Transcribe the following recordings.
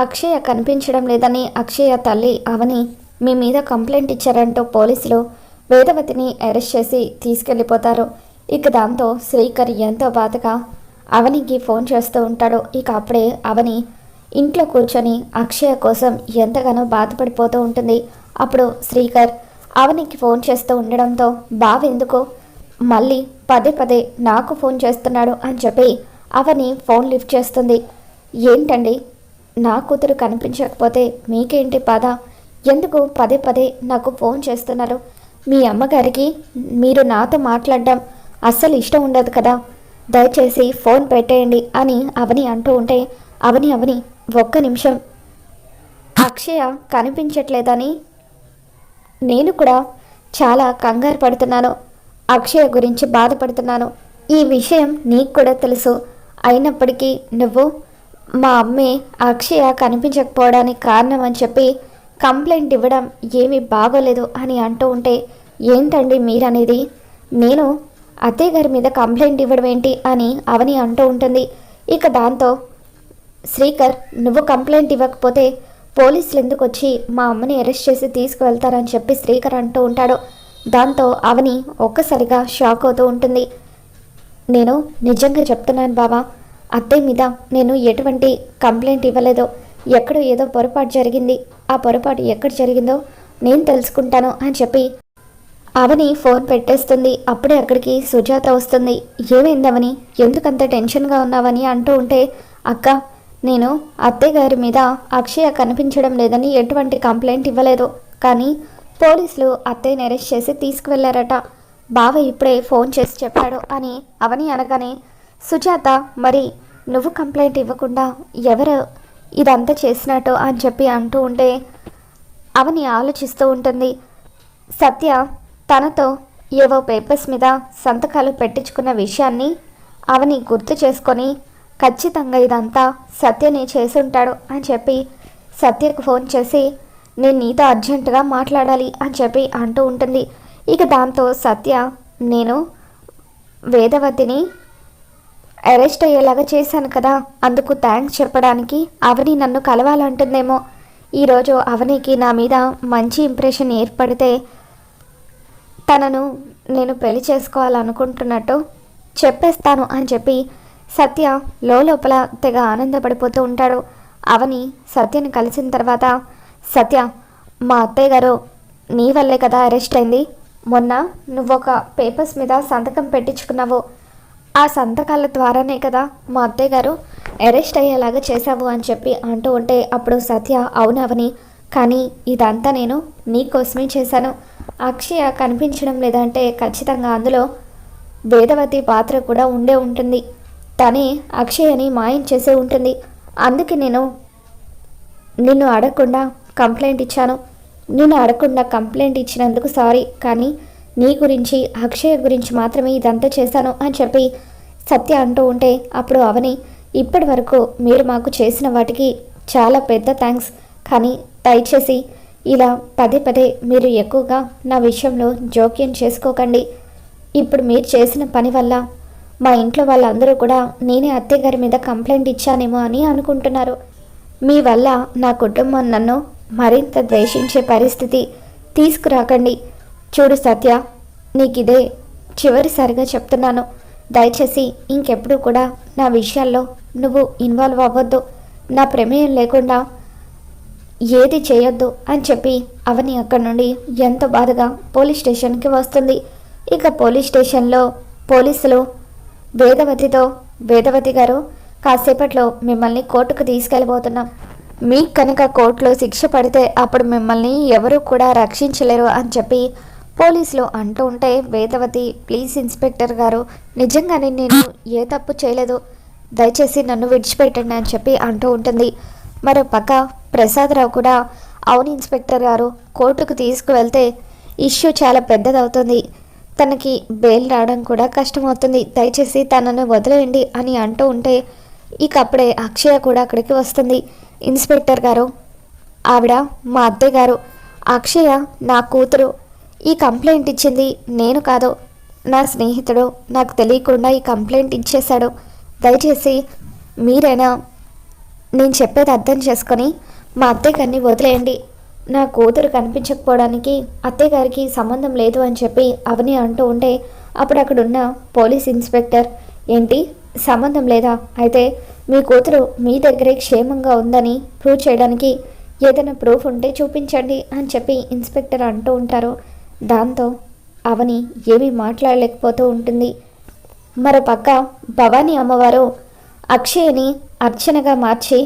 అక్షయ కనిపించడం లేదని అక్షయ తల్లి అవని మీ మీద కంప్లైంట్ ఇచ్చారంటూ పోలీసులు వేదవతిని అరెస్ట్ చేసి తీసుకెళ్ళిపోతారు. ఇక దాంతో శ్రీకర్ ఎంతో బాధగా అవనికి ఫోన్ చేస్తూ ఉంటాడు. ఇక అప్పుడే అవని ఇంట్లో కూర్చొని అక్షయ కోసం ఎంతగానో బాధపడిపోతూ ఉంటుంది. అప్పుడు శ్రీకర్ అవనికి ఫోన్ చేస్తూ ఉండడంతో బావెందుకు మళ్ళీ పదే పదే నాకు ఫోన్ చేస్తున్నాడు అని చెప్పి అవని ఫోన్ లిఫ్ట్ చేస్తుంది. ఏంటండి? నా కూతురు కనిపించకపోతే మీకేంటి బాధ? ఎందుకు పదే పదే నాకు ఫోన్ చేస్తున్నారు? మీ అమ్మగారికి మీరు నాతో మాట్లాడడం అస్సలు ఇష్టం ఉండదు కదా. దయచేసి ఫోన్ పెట్టేయండి అని అవని అంటూ ఉంటే అవని అవని ఒక్క నిమిషం. అక్షయ కనిపించట్లేదని నేను కూడా చాలా కంగారు పడుతున్నాను. అక్షయ గురించి బాధపడుతున్నాను. ఈ విషయం నీకు కూడా తెలుసు. అయినప్పటికీ నువ్వు మా అమ్మే అక్షయ కనిపించకపోవడానికి కారణం అని చెప్పి కంప్లైంట్ ఇవ్వడం ఏమీ బాగోలేదు అని అంటూ ఉంటే ఏంటండి మీరనేది? నేను అత్తయ్య గారి మీద కంప్లైంట్ ఇవ్వడం ఏంటి? అని అవని అంటూ ఉంటుంది. ఇక దాంతో శ్రీకర్ నువ్వు కంప్లైంట్ ఇవ్వకపోతే పోలీసులు ఎందుకు వచ్చి మా అమ్మని అరెస్ట్ చేసి తీసుకువెళ్తారని చెప్పి శ్రీకర్ అంటూ ఉంటాడు. దాంతో అవని ఒక్కసారిగా షాక్ అవుతూ ఉంటుంది. నేను నిజంగా చెప్తున్నాను బాబా అత్తయ్య మీద నేను ఎటువంటి కంప్లైంట్ ఇవ్వలేదో ఎక్కడో ఏదో పొరపాటు జరిగింది. ఆ పొరపాటు ఎక్కడ జరిగిందో నేను తెలుసుకుంటాను అని చెప్పి అవని ఫోన్ పెట్టేస్తుంది. అప్పుడే అక్కడికి సుజాత వస్తుంది. ఏమైందవని ఎందుకంత టెన్షన్గా ఉన్నావని అంటూ ఉంటే అక్క నేను అత్తయ్య గారి మీద అక్షయ కనిపించడం లేదని ఎటువంటి కంప్లైంట్ ఇవ్వలేదు. కానీ పోలీసులు అత్తయ్యని అరెస్ట్ చేసి తీసుకువెళ్ళారట. బావ ఇప్పుడే ఫోన్ చేసి చెప్పాడు అని అవని అనగానే సుజాత మరి నువ్వు కంప్లైంట్ ఇవ్వకుండా ఎవరు ఇదంతా చేసినట్టు అని చెప్పి అంటూ ఉంటే అవని ఆలోచిస్తూ ఉంటుంది. సత్య తనతో ఏవో పేపర్స్ మీద సంతకాలు పెట్టించుకున్న విషయాన్ని అవని గుర్తు చేసుకొని ఖచ్చితంగా ఇదంతా సత్యని చేసుంటాడు అని చెప్పి సత్యకు ఫోన్ చేసి నేను నీతో అర్జెంటుగా మాట్లాడాలి అని చెప్పి అంటూ ఉంటుంది. ఇక దాంతో సత్య నేను వేదవతిని అరెస్ట్ అయ్యేలాగా చేశాను కదా. అందుకు థ్యాంక్స్ చెప్పడానికి అవని నన్ను కలవాలంటుందేమో. ఈరోజు అవనికి నా మీద మంచి ఇంప్రెషన్ ఏర్పడితే తనను నేను పెళ్ళి చేసుకోవాలనుకుంటున్నట్టు చెప్పేస్తాను అని చెప్పి సత్య లోపల తెగ ఆనందపడిపోతూ ఉంటాడు. అవని సత్యని కలిసిన తర్వాత సత్య మా అత్తయ్య గారు నీ వల్లే కదా అరెస్ట్ అయింది. మొన్న నువ్వు ఒక పేపర్స్ మీద సంతకం పెట్టించుకున్నావు. ఆ సంతకాల ద్వారానే కదా మా అత్తయ్య గారు అరెస్ట్ అయ్యేలాగా చేశావు అని చెప్పి అంటూ ఉంటే అప్పుడు సత్య అవునవని కానీ ఇదంతా నేను నీకోసమే చేశాను. అక్షయ కనిపించడం లేదంటే ఖచ్చితంగా అందులో వేదవతి పాత్ర కూడా ఉండే ఉంటుంది. తనే అక్షయని మాయం చేసే ఉంటుంది. అందుకే నేను నిన్ను అడగకుండా కంప్లైంట్ ఇచ్చాను. నిన్ను అడగకుండా కంప్లైంట్ ఇచ్చినందుకు సారీ కానీ నీ గురించి అక్షయ గురించి మాత్రమే ఇదంతా చేశాను అని చెప్పి సత్య అంటూ ఉంటే అప్పుడు అవని ఇప్పటి వరకు మీరు మాకు చేసిన వాటికి చాలా పెద్ద థ్యాంక్స్ కానీ దయచేసి ఇలా పదే పదే మీరు ఎక్కువగా నా విషయంలో జోక్యం చేసుకోకండి. ఇప్పుడు మీరు చేసిన పని వల్ల మా ఇంట్లో వాళ్ళందరూ కూడా నేనే అత్తయ్య గారి మీద కంప్లైంట్ ఇచ్చానేమో అని అనుకుంటున్నారు. మీ వల్ల నా కుటుంబం నన్ను మరింత ద్వేషించే పరిస్థితి తీసుకురాకండి. చూడు సత్య నీకు ఇదే చివరిసారిగా చెప్తున్నాను. దయచేసి ఇంకెప్పుడు కూడా నా విషయాల్లో నువ్వు ఇన్వాల్వ్ అవ్వద్దు. నా ప్రమేయం లేకుండా ఏది చేయొద్దు అని చెప్పి అవని అక్కడి నుండి ఎంతో బాధగా పోలీస్ స్టేషన్కి వస్తుంది. ఇక పోలీస్ స్టేషన్లో పోలీసులు వేదవతితో వేదవతి గారు కాసేపట్లో మిమ్మల్ని కోర్టుకు తీసుకెళ్ళబోతున్నాం. మీకు కనుక కోర్టులో శిక్ష పడితే అప్పుడు మిమ్మల్ని ఎవరు కూడా రక్షించలేరు అని చెప్పి పోలీసులు అంటూ ఉంటే వేదవతి ప్లీజ్ ఇన్స్పెక్టర్ గారు నిజంగానే నేను ఏ తప్పు చేయలేదు. దయచేసి నన్ను విడిచిపెట్టండి అని చెప్పి అంటూ ఉంటుంది. మరో పక్క ప్రసాదరావు కూడా అవును ఇన్స్పెక్టర్ గారు కోర్టుకు తీసుకువెళ్తే ఇష్యూ చాలా పెద్దదవుతుంది. తనకి బెయిల్ రావడం కూడా కష్టమవుతుంది. దయచేసి తనను వదిలేయండి అని అంటూ ఉంటే ఇక అప్పుడే అక్షయ కూడా అక్కడికి వస్తుంది. ఇన్స్పెక్టర్ గారు ఆవిడ మా అత్తయ్య గారు. అక్షయ నా కూతురు. ఈ కంప్లైంట్ ఇచ్చింది నేను కాదు. నా స్నేహితుడు నాకు తెలియకుండా ఈ కంప్లైంట్ ఇచ్చేశాడు. దయచేసి మీరైనా నేను చెప్పేది అర్థం చేసుకొని మా అత్తయ్య గారిని వదిలేయండి. నా కూతురు కనిపించకపోవడానికి అత్తయ్య గారికి సంబంధం లేదు అని చెప్పి అవని అంటూ ఉంటే అప్పుడు అక్కడ ఉన్న పోలీస్ ఇన్స్పెక్టర్ ఏంటి? సంబంధం లేదా? అయితే మీ కూతురు మీ దగ్గరే క్షేమంగా ఉందని ప్రూవ్ చేయడానికి ఏదైనా ప్రూఫ్ ఉంటే చూపించండి అని చెప్పి ఇన్స్పెక్టర్ అంటూ ఉంటారు. దాంతో అవని ఏమీ మాట్లాడలేకపోతూ ఉంటుంది. మరో పక్క భవానీ అమ్మవారు అక్షయ్ని అర్చనగా మార్చి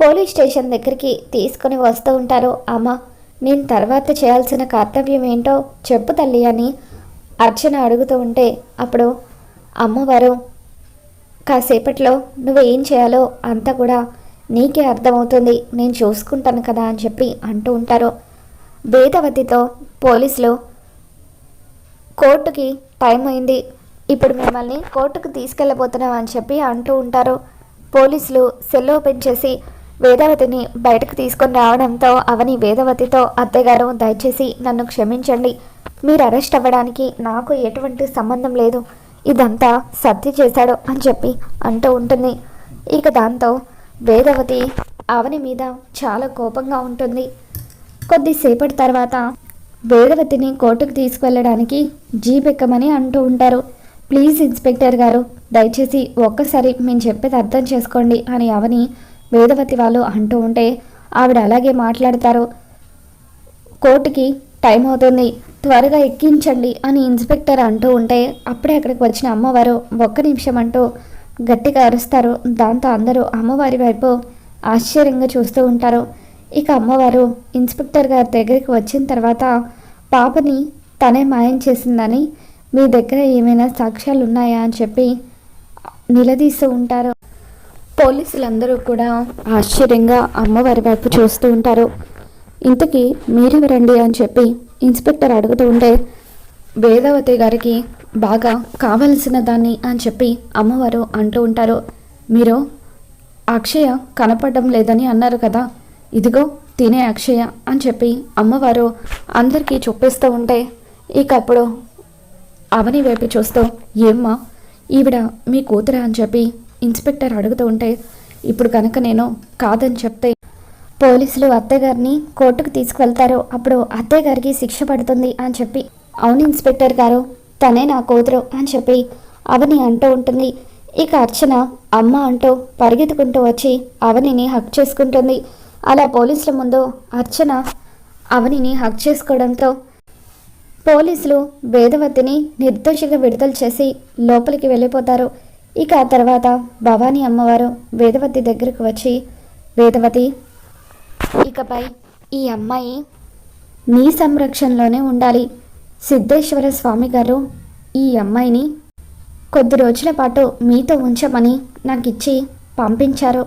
పోలీస్ స్టేషన్ దగ్గరికి తీసుకొని వస్తూ ఉంటారు. అమ్మ నేను తర్వాత చేయాల్సిన కర్తవ్యం ఏంటో చెప్పు తల్లి అని అర్చన అడుగుతూ ఉంటే అప్పుడు అమ్మవారు కాసేపట్లో నువ్వు ఏం చేయాలో అంతా కూడా నీకే అర్థమవుతుంది. నేను చూసుకుంటాను కదా అని చెప్పి అంటూ ఉంటారు. వేదవతితో పోలీసులు కోర్టుకి టైం అయింది. ఇప్పుడు మిమ్మల్ని కోర్టుకు తీసుకెళ్ళబోతున్నాం అని చెప్పి అంటూ ఉంటారు. పోలీసులు సెల్ ఓపెన్ చేసి వేదవతిని బయటకు తీసుకొని రావడంతో అవని వేదవతితో అత్తగారు దయచేసి నన్ను క్షమించండి. మీరు అరెస్ట్ అవ్వడానికి నాకు ఎటువంటి సంబంధం లేదు. ఇదంతా సత్య చేశాడు అని చెప్పి అంటూ ఉంటుంది. ఇక దాంతో వేదవతి అవని మీద చాలా కోపంగా ఉంటుంది. కొద్దిసేపటి తర్వాత వేదవతిని కోర్టుకు తీసుకువెళ్ళడానికి జీప్ ఎక్కమని అంటూ ఉంటారు. ప్లీజ్ ఇన్స్పెక్టర్ గారు దయచేసి ఒక్కసారి మేము చెప్పేది అర్థం చేసుకోండి అని అవని వేదవతి వాళ్ళు అంటూ ఉంటే ఆవిడ అలాగే మాట్లాడతారు. కోర్టుకి టైం అవుతుంది త్వరగా ఎక్కించండి అని ఇన్స్పెక్టర్ అంటూ ఉంటే అప్పుడే అక్కడికి వచ్చిన అమ్మవారు ఒక్క నిమిషం అంటూ గట్టిగా అరుస్తారు. దాంతో అందరూ అమ్మవారి వైపు ఆశ్చర్యంగా చూస్తూ ఉంటారు. ఇక అమ్మవారు ఇన్స్పెక్టర్ గారి దగ్గరికి వచ్చిన తర్వాత పాపని తనే మాయం చేసిందని మీ దగ్గర ఏమైనా సాక్ష్యాలు ఉన్నాయా అని చెప్పి నిలదీస్తూ ఉంటారు. పోలీసులందరూ కూడా ఆశ్చర్యంగా అమ్మవారి వైపు చూస్తూ ఉంటారు. ఇంతకీ మీరెవరండి అని చెప్పి ఇన్స్పెక్టర్ అడుగుతూ ఉంటే వేదవతి గారికి బాగా కావలసిన దాన్ని అని చెప్పి అమ్మవారు అంటూ ఉంటారు. మీరు అక్షయ కనపడడం లేదని అన్నారు కదా ఇదిగో తినే అక్షయ అని చెప్పి అమ్మవారు అందరికీ చూపిస్తూ ఉంటే ఇక అప్పుడు అవని వైపు చూస్తూ ఏమ్మా ఈవిడ మీ కూతురా? అని చెప్పి ఇన్స్పెక్టర్ అడుగుతూ ఉంటే ఇప్పుడు కనుక నేను కాదని చెప్తే పోలీసులు అత్తయ్యగారిని కోర్టుకు తీసుకువెళ్తారు అప్పుడు అత్తయ్య గారికి శిక్ష పడుతుంది అని చెప్పి అవును ఇన్స్పెక్టర్ గారు తనే నా కూతురు అని చెప్పి అవని అంటూ ఉంటుంది. ఇక అర్చన అమ్మ అంటూ పరిగెత్తుకుంటూ వచ్చి అవనిని హక్ చేసుకుంటుంది. అలా పోలీసుల ముందు అర్చన అవనిని హక్ చేసుకోవడంతో పోలీసులు వేదవతిని నిర్దోషిగా విడుదల చేసి లోపలికి వెళ్ళిపోతారు. ఇక ఆ తర్వాత భవానీ అమ్మవారు వేదవతి దగ్గరకు వచ్చి వేదవతి ఇకపై ఈ అమ్మాయి నీ సంరక్షణలోనే ఉండాలి. సిద్ధేశ్వర స్వామి గారు ఈ అమ్మాయిని కొద్ది రోజుల పాటు మీతో ఉంచమని నాకు ఇచ్చి పంపించారు.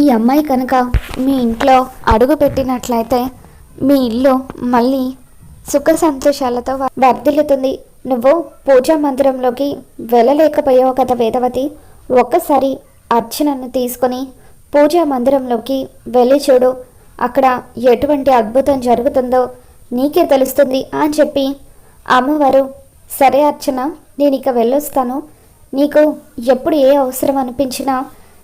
ఈ అమ్మాయి కనుక మీ ఇంట్లో అడుగు పెట్టినట్లయితే మీ ఇల్లు మళ్ళీ సుఖ సంతోషాలతో వర్ధిల్లుతుంది. నువ్వు పూజా మందిరంలోకి వెళ్ళలేకపోయావు కదా వేదవతి. ఒక్కసారి అర్చనను తీసుకొని పూజా మందిరంలోకి వెళ్ళి చూడు. అక్కడ ఎటువంటి అద్భుతం జరుగుతుందో నీకే తెలుస్తుంది అని చెప్పి అమ్మవారు సరే అర్చన నేను ఇక వెళ్ళొస్తాను. నీకు ఎప్పుడు ఏ అవసరం అనిపించినా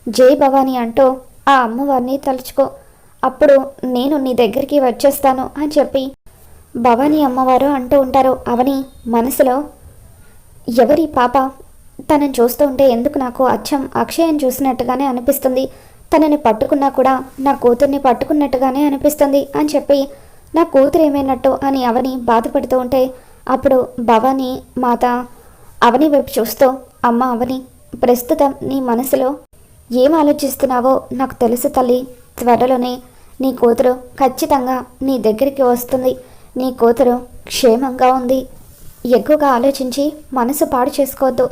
జై భవాని అంటూ ఆ అమ్మవారిని తలుచుకో. అప్పుడు నేను నీ దగ్గరికి వచ్చేస్తాను అని చెప్పి భవానీ అమ్మవారు అంటూ ఉంటారు. అవని మనసులో ఎవరి పాప? తనని చూస్తూ ఉంటే ఎందుకు నాకు అచ్చం? అక్షయం చూసినట్టుగానే అనిపిస్తుంది. తనని పట్టుకున్నా కూడా నా కూతుర్ని పట్టుకున్నట్టుగానే అనిపిస్తుంది అని చెప్పి నా కూతురు ఏమైనట్టు? అని అవని బాధపడుతూ ఉంటే అప్పుడు భవానీ మాత అవని వైపు చూస్తూ అమ్మ అవని ప్రస్తుతం నీ మనసులో ఏం ఆలోచిస్తున్నావో నాకు తెలుసు తల్లి. త్వరలోనే నీ కూతురు ఖచ్చితంగా నీ దగ్గరికి వస్తుంది. నీ కూతురు క్షేమంగా ఉంది. ఎక్కువగా ఆలోచించి మనసు పాడు చేసుకోవద్దు.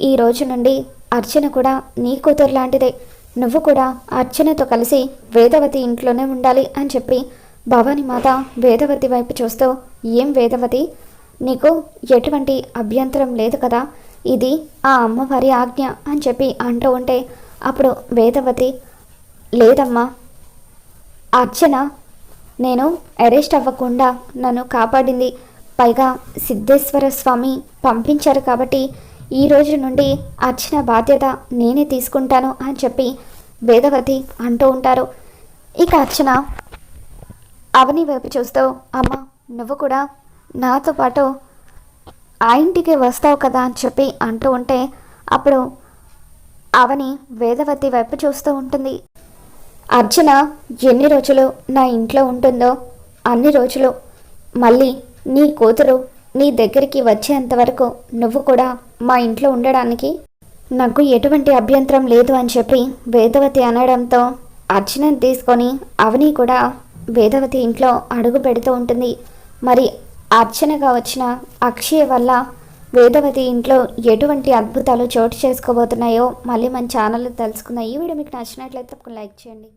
ఈ రోజు నుండి అర్చన కూడా నీ కూతురు లాంటిదే. నువ్వు కూడా అర్చనతో కలిసి వేదవతి ఇంట్లోనే ఉండాలి అని చెప్పి భవాని మాత వేదవతి వైపు చూస్తూ ఏం వేదవతి? నీకు ఎటువంటి అభ్యంతరం లేదు కదా? ఇది ఆ అమ్మవారి ఆజ్ఞ అని చెప్పి అంటూ ఉంటే అప్పుడు వేదవతి లేదమ్మా అర్చన నేను అరెస్ట్ అవ్వకుండా నన్ను కాపాడింది. పైగా సిద్ధేశ్వర స్వామి పంపించారు కాబట్టి ఈ రోజు నుండి అర్చన బాధ్యత నేనే తీసుకుంటాను అని చెప్పి వేదవతి అంటూ ఉంటారు. ఇక అర్చన అవని వైపు చూస్తూ అమ్మ నువ్వు కూడా నాతో పాటు ఆ ఇంటికి వస్తావు కదా అని చెప్పి అంటూ ఉంటే అప్పుడు అవని వేదవతి వైపు చూస్తూ ఉంటుంది. అర్చన ఎన్ని రోజులు నా ఇంట్లో ఉంటుందో అన్ని రోజులు. మళ్ళీ నీ కూతురు నీ దగ్గరికి వచ్చేంత వరకు నువ్వు కూడా మా ఇంట్లో ఉండడానికి నాకు ఎటువంటి అభ్యంతరం లేదు అని చెప్పి వేదవతి అనడంతో అర్చనని తీసుకొని అవని కూడా వేదవతి ఇంట్లో అడుగు పెడుతూ ఉంటుంది. మరి అర్చనగా వచ్చిన అక్షయ వల్ల వేదవతి ఇంట్లో ఎటువంటి అద్భుతాలు చోటు చేసుకోబోతున్నాయో మళ్ళీ మన ఛానల్లో తెలుసుకుందాం. ఈ వీడియో మీకు నచ్చినట్లయితే తప్పకుండా లైక్ చేయండి.